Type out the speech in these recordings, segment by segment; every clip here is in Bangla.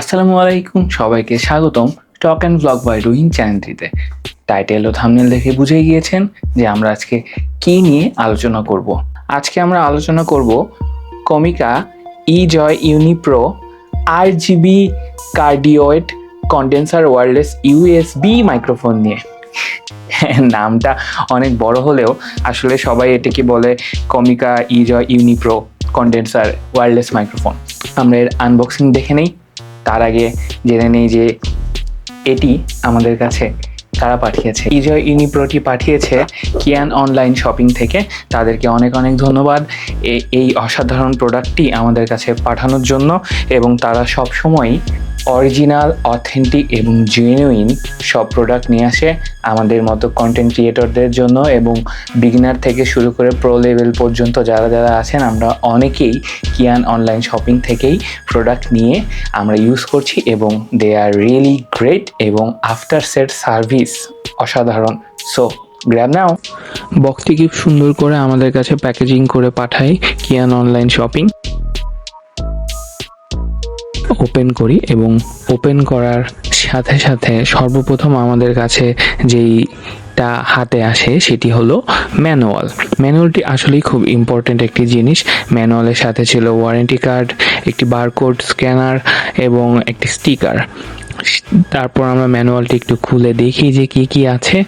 আসসালামু আলাইকুম সবাইকে স্বাগতম stock and blog by Rohin চ্যানেলটিতে। টাইটেল ও থামনেল দেখে বুঝে গিয়েছেন যে আমরা আজকে কি নিয়ে আলোচনা করব। আজকে আমরা আলোচনা করব Comica E Joy UniPro RGB cardioid condenser wireless USB microphone নিয়ে। নামটা অনেক বড় হলেও আসলে সবাই এটাকে বলে Comica E Joy UniPro condenser wireless microphone আমরা এর আনবক্সিং দেখে নেই। তার আগে জেনে নেই যে এটি আমাদের কাছে কারা পাঠিয়েছে। ইজয় ইউনিপ্রোটি পাঠিয়েছে কিয়ান অনলাইন শপিং থেকে। তাদেরকে অনেক অনেক ধন্যবাদ। এই অসাধারণ প্রোডাক্টটি আমাদের কাছে পাঠানোর জন্য এবং তারা সবসময় অরিজিনাল, অথেন্টিক এবং জেনুইন সব প্রোডাক্ট নিয়ে আসে আমাদের মতো কন্টেন্ট ক্রিয়েটরদের জন্য এবং বিগিনার থেকে শুরু করে প্রো লেভেল পর্যন্ত যারা যারা আছেন, আমরা অনেকেই কিয়ান অনলাইন শপিং থেকেই প্রোডাক্ট নিয়ে আমরা ইউজ করছি এবং দে আর রিয়েলি গ্রেট এবং আফটার সেট সার্ভিস অসাধারণ। সো গ্র্যাব নাও বক্সটি খুব সুন্দর করে আমাদের কাছে প্যাকেজিং করে পাঠায় কিয়ান অনলাইন শপিং ওপেন করি এবং ওপেন করার সাথে সাথে সর্বপ্রথম আমাদের কাছে যেইটা হাতে আসে সেটি হলো ম্যানুয়াল ম্যানুয়ালটি আসলেই খুব ইম্পর্ট্যান্ট একটি জিনিস। ম্যানুয়ালের সাথে ছিল ওয়ারেন্টি কার্ড একটি বারকোড স্ক্যানার এবং একটি স্টিকার তারপর আমরা ম্যানুয়ালটি একটু খুলে দেখি যে কি কি আছে।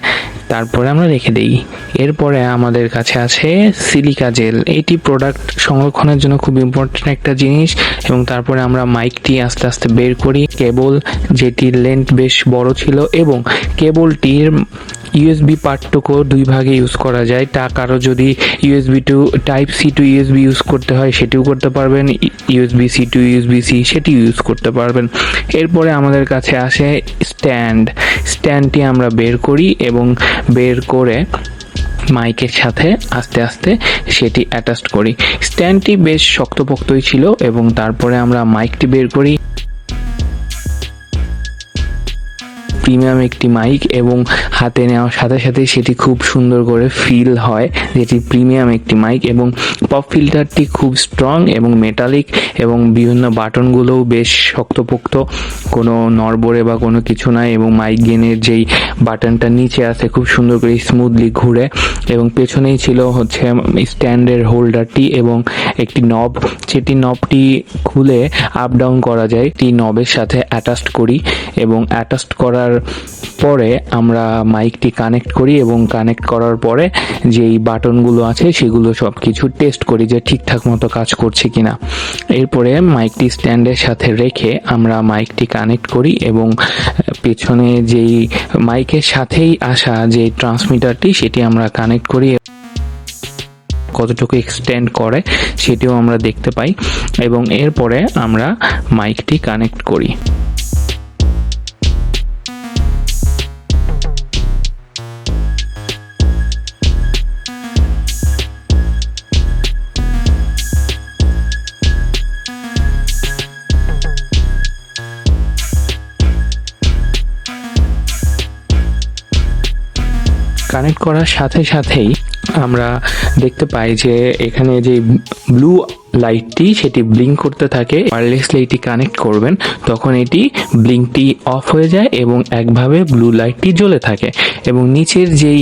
তারপরে আমরা রেখে দিই। এরপরে আমাদের কাছে আছে সিলিকা জেল। এটি প্রোডাক্ট সংরক্ষণের জন্য খুব ইম্পর্টেন্ট একটা জিনিস এবং তারপরে আমরা মাইকটি আস্তে আস্তে বের করি। কেবল যেটির লেন্থ বেশ বড় ছিল এবং কেবলটির ইউএসবি পার্টটুকু দুই ভাগে ইউজ করা যায়। তা কারও যদি USB to type C to USB use করতে হয়, সেটিও করতে পারবেন। USB C to USB C সেটি ইউজ করতে পারবেন। এরপরে আমাদের কাছে আসে স্ট্যান্ড স্ট্যান্ডটি আমরা বের করি এবং বের করে মাইকের সাথে আস্তে আস্তে সেটি অ্যাটাচ করি। স্ট্যান্ডটি বেশ শক্তপোক্তই ছিল এবং তারপরে আমরা মাইকটি বের করি। প্রিমিয়াম একটি মাইক এবং হাতে নেওয়ার সাথে সাথে সেটি খুব সুন্দর করে ফিল হয়, যেটি প্রিমিয়াম একটি মাইক এবং পপ ফিল্টারটি খুব স্ট্রং এবং মেটালিক এবং বিভিন্ন বাটনগুলোও বেশ শক্তপোক্ত। কোনো নড়বড়ে বা কোনো কিছু নাই এবং মাইক গেনের যেই বাটনটা নিচে আছে খুব সুন্দর করে স্মুথলি ঘুরে এবং পেছনেই ছিল হচ্ছে স্ট্যান্ডের হোল্ডারটি এবং একটি নব সেটি নবটি খুলে আপ ডাউন করা যায়। একটি নবের সাথে অ্যাটাচড করি এবং অ্যাটাচড করার পরে আমরা মাইকটি কানেক্ট করি এবং কানেক্ট করার পরে যেই বাটনগুলো আছে সেগুলো সব কিছু টেস্ট করি যে ঠিকঠাক মতো কাজ করছে কিনা। এরপরে মাইকটি স্ট্যান্ডের সাথে রেখে আমরা মাইকটি কানেক্ট করি এবং পেছনে যেই মাইকের সাথেই আসা যে ট্রান্সমিটারটি সেটি আমরা কানেক্ট করি। কতটুকু এক্সটেন্ড করে সেটিও আমরা দেখতে পাই এবং এরপরে আমরা মাইকটি কানেক্ট করি। কানেক্ট করার সাথে সাথেই আমরা দেখতে পাই যে এখানে যে ব্লু লাইটটি সেটি ব্লিঙ্ক করতে থাকে ওয়ারলেসলি এটি কানেক্ট করবেন, তখন এটি ব্লিঙ্কটি অফ হয়ে যায় এবং একভাবে ব্লু লাইটটি জ্বলে থাকে। এবং নিচের যেই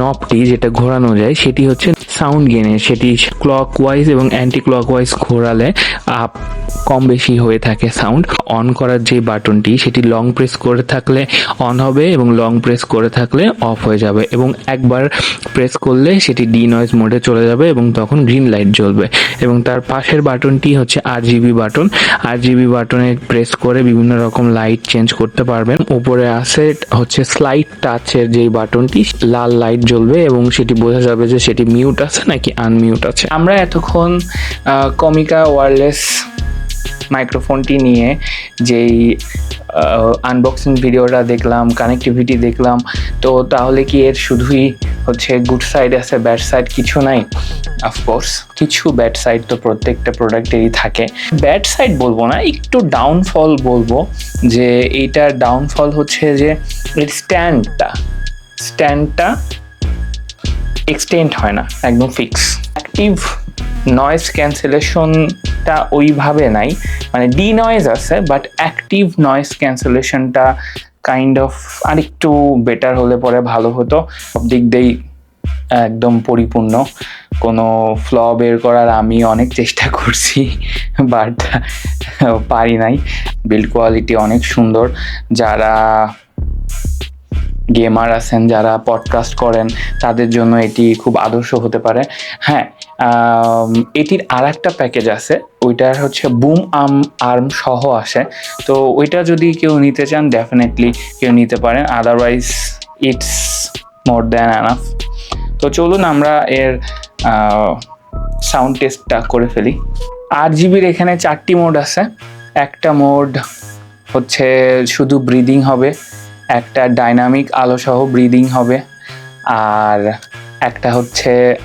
নবটি যেটা ঘোরানো যায় সেটি হচ্ছে সাউন্ড গেনের সেটি ক্লক ওয়াইজ এবং অ্যান্টি ক্লক ওয়াইজ ঘোরালে, আপ কম বেশি হয়ে থাকে সাউন্ড অন করার যে বাটনটি, সেটি লং প্রেস করে থাকলে অন হবে এবং লং প্রেস করে থাকলে অফ হয়ে যাবে এবং একবার প্রেস করলে সেটি ডি নয়েজ মোডে চলে যাবে এবং তখন গ্রিন লাইট জ্বলবে এবং তার পাশের বাটনটি হচ্ছে R GB button. R GB বাটনে প্রেস করে বিভিন্ন রকম লাইট চেঞ্জ করতে পারবেন। উপরে আছে হচ্ছে স্লাইড টাচের যেই বাটনটি, লাল লাইট জ্বলবে এবং সেটি বোঝা যাবে যে সেটি মিউট আছে নাকি আনমিউট আছে? আমরা এতক্ষণ কমিকা ওয়ারলেস মাইক্রোফোনটি নিয়ে যেই আনবক্সিং ভিডিওটা দেখলাম কানেক্টিভিটি দেখলাম, তো তাহলে কি এর শুধুই হচ্ছে গুড সাইড আছে ব্যাড সাইড কিছু নাই? অফকোর্স কিছু ব্যাড সাইড তো প্রত্যেকটা প্রোডাক্টেরই থাকে। ব্যাড সাইড বলব না, একটু ডাউনফল বলব যে, এইটার ডাউনফল হচ্ছে যে, এর স্ট্যান্ডটা স্ট্যান্ডটা এক্সটেন্ড হয় না, একদম ফিক্স অ্যাক্টিভ নয়েজ ক্যান্সেলেশন নয়েজটা ওইভাবে নাই মানে ডি নয়েজ আছে বাট অ্যাক্টিভ নয়েজ ক্যান্সেলেশনটা কাইন্ড অফ আরেকটু বেটার হলে পরে ভালো হতো। সব দিক দিয়েই একদম পরিপূর্ণ। কোনো ফ্ল বের করার আমি অনেক চেষ্টা করছি বাট পারি নাই। বিল্ড কোয়ালিটি অনেক সুন্দর। যারা গেমার আছেন, যারা পডকাস্ট করেন, তাদের জন্য এটি খুব আদর্শ হতে পারে। হ্যাঁ এটির আর একটা প্যাকেজ আছে, ওইটার হচ্ছে বুম আর্ম আর্ম সহ আসে। তো ওইটা যদি কেউ নিতে চান ডেফিনেটলি কেউ নিতে পারেন। Otherwise it's more than enough তো চলুন আমরা এর সাউন্ড টেস্টটা করে ফেলি। আট জিবির এখানে চারটি মোড আছে। একটা মোড হচ্ছে শুধু ব্রিদিং হবে। একটা ডাইনামিক আলো সহ ব্রিদিং হবে। আর একটা হচ্ছে,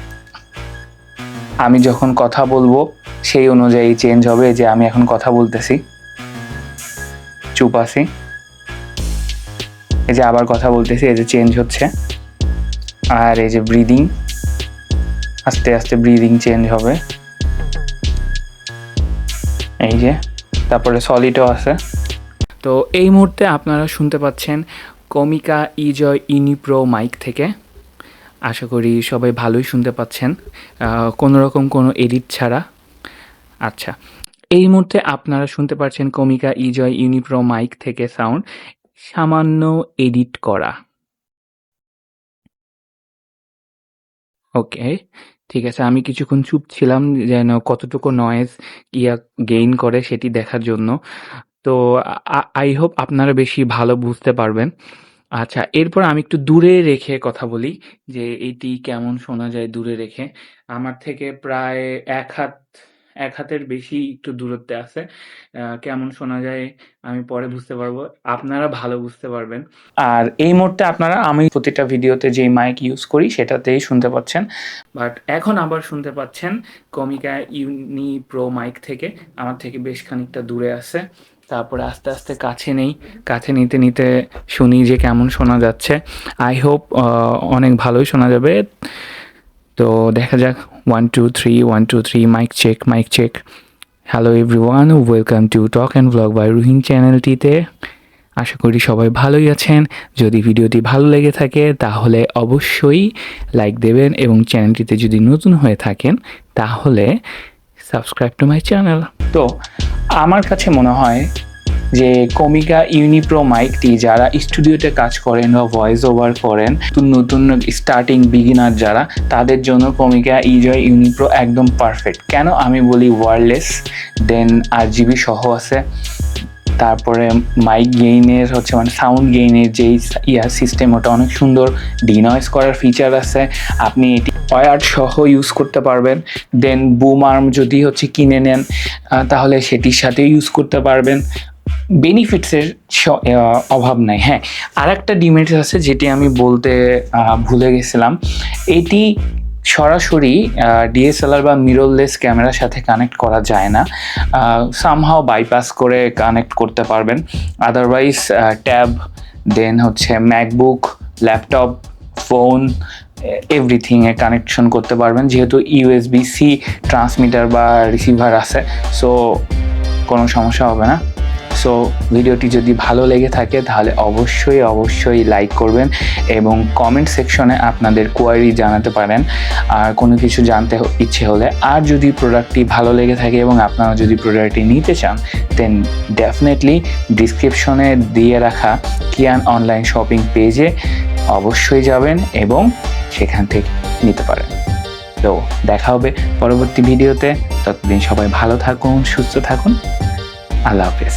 আমি যখন কথা বলব, সেই অনুযায়ী চেঞ্জ হবে যে আমি এখন কথা বলতেছি। চুপ আছি। এই যে আবার কথা বলতেছি, এই যে চেঞ্জ হচ্ছে। আর এই যে ব্রিদিং আস্তে আস্তে ব্রিদিং চেঞ্জ হবে। এই যে, তারপরে সলিডও আছে। তো এই মুহূর্তে আপনারা শুনতে পাচ্ছেন কমিকা ইজয় ইনিপ্রো মাইক থেকে। আশা করি সবাই ভালোই শুনতে পাচ্ছেন। কোনো রকম কোনো এডিট ছাড়া। আচ্ছা এই মুহূর্তে আপনারা শুনতে পাচ্ছেন কমিকা ইজয় ইউনিপ্রো মাইক থেকে সাউন্ড। সামান্য এডিট করা। ওকে, ঠিক আছে, আমি কিছুক্ষণ চুপ ছিলাম যেন কতটুকু নয়েজ ইয়া গেইন করে সেটি দেখার জন্য। তো আই হোপ আপনারা বেশি ভালো বুঝতে পারবেন। আচ্ছা এরপর আমি একটু দূরে রেখে কথা বলি, যে এটি কেমন শোনা যায় দূরে রেখে। আমার থেকে প্রায় এক হাত, এক হাতের বেশি একটু দূরত্বে আছে। কেমন শোনা যায় আমি পরে বুঝতে পারব। আপনারা ভালো বুঝতে পারবেন। আর এই মুহূর্তে আপনারা, আমি প্রতিটা ভিডিওতে যে মাইক ইউজ করি, সেটাতেই শুনতে পাচ্ছেন। বাট এখন আবার শুনতে পাচ্ছেন কমিকা ইউনি প্রো মাইক থেকে। আমার থেকে বেশ খানিকটা দূরে আছে। তারপরে আস্তে আস্তে কাছে নেই। কাছে নিতে নিতে শুনি যে কেমন শোনা যাচ্ছে। আই হোপ অনেক ভালোই শোনা যাবে। তো দেখা যাক। One two three one two three mic check mic check hello everyone welcome to talk and blog by Ruhin চ্যানেলটিতে আশা করি সবাই ভালোই আছেন। যদি ভিডিওটি ভালো লেগে থাকে, তাহলে অবশ্যই লাইক দেবেন এবং চ্যানেলটিতে যদি নতুন হয়ে থাকেন, তাহলে সাবস্ক্রাইব টু মাই চ্যানেল তো আমার কাছে মনে হয় যে কমিকা ইউনিপ্রো মাইকটি যারা স্টুডিওতে কাজ করেন বা ভয়েস ওভার করেন, নতুন স্টার্টিং বিগিনার যারা, তাদের জন্য কমিকা ইজয় ইউনিপ্রো একদম পারফেক্ট কেন আমি বলি ওয়ারলেস দেন আর জিবি সহ আছে। তারপরে মাইক গেইনের হচ্ছে মানে সাউন্ড গেইনের যেই ইয়ার সিস্টেম ওটা অনেক সুন্দর। ডিনয়েস করার ফিচার আছে। আপনি এটি ওয়ার সহ ইউজ করতে পারবেন। দেন বুম আর্ম যদি হচ্ছে কিনে নেন তাহলে সেটির সাথে ইউজ করতে পারবেন। বেনিফিটসের অভাব নাই। হ্যাঁ আর একটা ডিমেরিটস আছে যেটি আমি বলতে ভুলে গেছিলাম। এটি সরাসরি ডিএসএলআর বা মিররলেস ক্যামেরার সাথে কানেক্ট করা যায় না। সামহাও বাইপাস করে কানেক্ট করতে পারবেন। আদারওয়াইজ ট্যাব দেন হচ্ছে ম্যাকবুক ল্যাপটপ ফোন এভরিথিংয়ে কানেকশন করতে পারবেন। যেহেতু ইউএসবি সি ট্রান্সমিটার বা রিসিভার আছে সো কোনো সমস্যা হবে না। সো ভিডিওটি যদি ভালো লেগে থাকে, তাহলে অবশ্যই অবশ্যই লাইক করবেন এবং কমেন্ট সেকশনে আপনাদের কোয়ারি জানাতে পারেন। আর কোনো কিছু জানতে ইচ্ছে হলে, আর যদি প্রোডাক্টটি ভালো লেগে থাকে এবং আপনারা যদি প্রোডাক্টটি নিতে চান দেন ডেফিনেটলি ডিসক্রিপশনে দিয়ে রাখা কিয়ান অনলাইন শপিং পেজে অবশ্যই যাবেন এবং সেখান থেকে নিতে পারেন। তো দেখা হবে পরবর্তী ভিডিওতে। ততদিন সবাই ভালো থাকুন, সুস্থ থাকুন। আল্লাহ হাফেজ।